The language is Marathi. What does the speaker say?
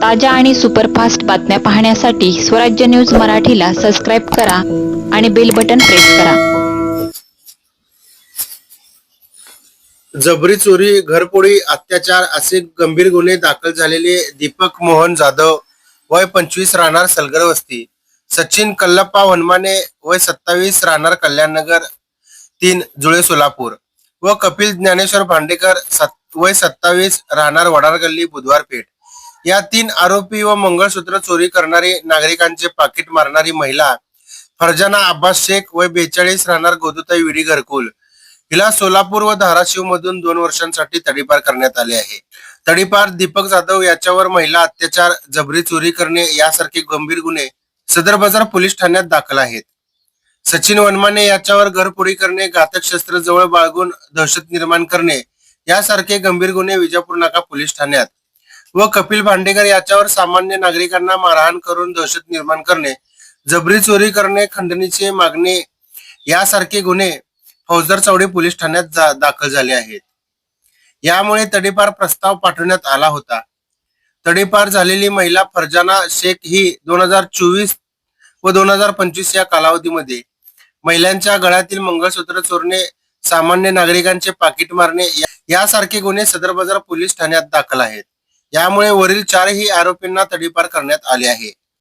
ताज्या आणि सुपरफास्ट बातम्या पाहण्यासाठी स्वराज्य न्यूज मराठीला सबस्क्राईब करा आणि बेल बटन प्रेस करा. जबरी चोरी घरपोडी अत्याचार असे गंभीर गुन्हे दाखल झालेले दीपक मोहन जाधव वय पंचवीस राहणार सलगर वस्ती. सचिन कल्लप्पा हनुमाने वय सत्तावीस राहणार कल्याणनगर तीन जुळे सोलापूर. व कपिल ज्ञानेश्वर भांडेकर सत- वय सत्तावीस राहणार वडार गल्ली बुधवार पेठ या तीन आरोपी व मंगळसूत्र चोरी करणारी नागरिकांचे पाकिट मारणारी महिला फरजाना अब्बास शेख व बेचाळीस राहणार गोदुताई विडी घरकुल. हिला सोलापूर व धाराशिव मधून दोन वर्षांसाठी तडीपार करण्यात आले आहे. तडीपार दीपक जाधव याच्यावर महिला अत्याचार जबरी चोरी करणे यासारखे गंभीर गुन्हे सदर बाजार पोलीस ठाण्यात दाखल आहेत. सचिन वनमाने याच्यावर घरपुरी करणे घातक शस्त्र जवळ बाळगून दहशत निर्माण करणे यासारखे गंभीर गुन्हे विजापूर नाका पोलीस ठाण्यात. व कपिल भांडेकर याच्यावर सामान्य नागरिकांना मारहाण करून दहशत निर्माण करणे जबरी चोरी करणे खंडणीचे मागणे यासारखे गुन्हे फौजदार चौडे पोलीस ठाण्यात जा- दाखल झाले आहेत. यामुळे तडीपार प्रस्ताव पाठवण्यात आला होता. तडीपार झालेली महिला फरजाना शेख ही दोन हजार चोवीस व दोन हजार पंचवीस या कालावधीमध्ये महिलांच्या गळ्यातील मंगळसूत्र चोरणे सामान्य नागरिकांचे पाकिट मारणे यासारखे गुन्हे सदर बाजार पोलीस ठाण्यात दाखल आहेत. यामुळे वरील चारही आरोपींना तडीपार करण्यात आले आहे.